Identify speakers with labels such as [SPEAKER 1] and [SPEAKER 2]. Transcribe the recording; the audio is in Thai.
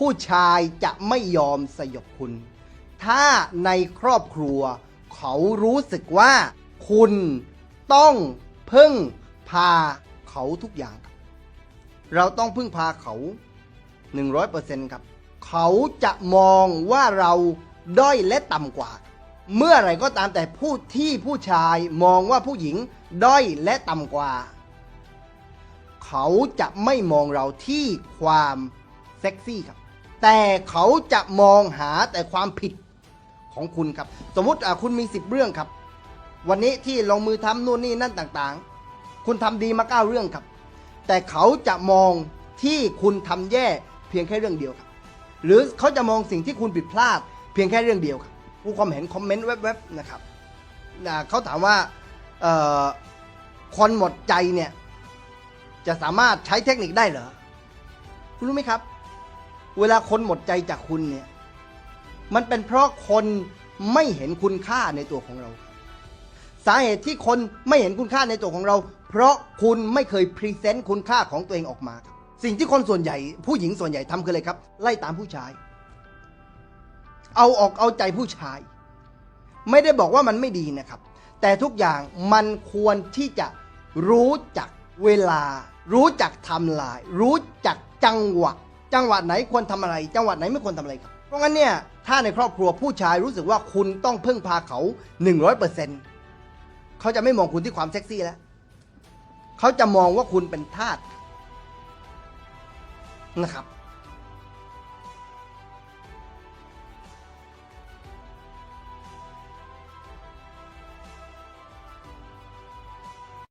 [SPEAKER 1] ผู้ชายจะไม่ยอมสยบคุณ ถ้าในครอบครัว เขารู้สึกว่า คุณต้องพึ่งพาเขาทุกอย่าง เราต้องพึ่งพาเขา 100%ครับ เขาจะมองว่าเราด้อยและต่ำกว่า เมื่อไรก็ตามแต่ผู้ที่ผู้ชายมองว่าผู้หญิงด้อยและต่ำกว่า เขาจะไม่มองเราที่ความเซ็กซี่ครับ แต่เขาจะมองหาแต่ความผิดของคุณครับ สมมติอะคุณมี 10 เรื่องครับ วันนี้ที่ลงมือทำนู่นนี่นั่นต่างๆ คุณทำดีมาเก้าเรื่องครับ แต่เขาจะมองที่คุณทำแย่เพียงแค่เรื่องเดียวครับ หรือเขาจะมองสิ่งที่คุณผิดพลาด เพียงแค่เรื่องเดียวครับ ผู้ความเห็นคอมเมนต์แวบๆนะครับอ่าเขาถามว่าเอ่อคนหมดใจเนี่ยจะสามารถใช้เทคนิคได้เหรอ คุณรู้ไหมครับ เวลาคนหมดใจจากคุณเนี่ย มันเป็นเพราะคนไม่เห็นคุณค่าในตัวของเรา สาเหตุที่คนไม่เห็นคุณค่าในตัวของเรา เพราะคุณไม่เคยพรีเซนต์คุณค่าของตัวเองออกมาครับสิ่งที่คนส่วนใหญ่ ผู้หญิงส่วนใหญ่ทำคืออะไรครับ ไล่ตามผู้ชาย เอาออกเอาใจผู้ชาย ไม่ได้บอกว่ามันไม่ดีนะครับ แต่ทุกอย่างมันควรที่จะรู้จักเวลา รู้จักทำลาย รู้จักจังหวะ จังหวะไหนควรทำอะไร จังหวะไหนไม่ควรทำอะไรครับเพราะงั้นเนี่ยถ้าในครอบครัวผู้ชายรู้สึกว่าคุณต้องพึ่งพาเขา 100%เขาจะไม่มองคุณที่ความเซ็กซี่แล้วเขาจะมองว่าคุณเป็นทาสนะครับ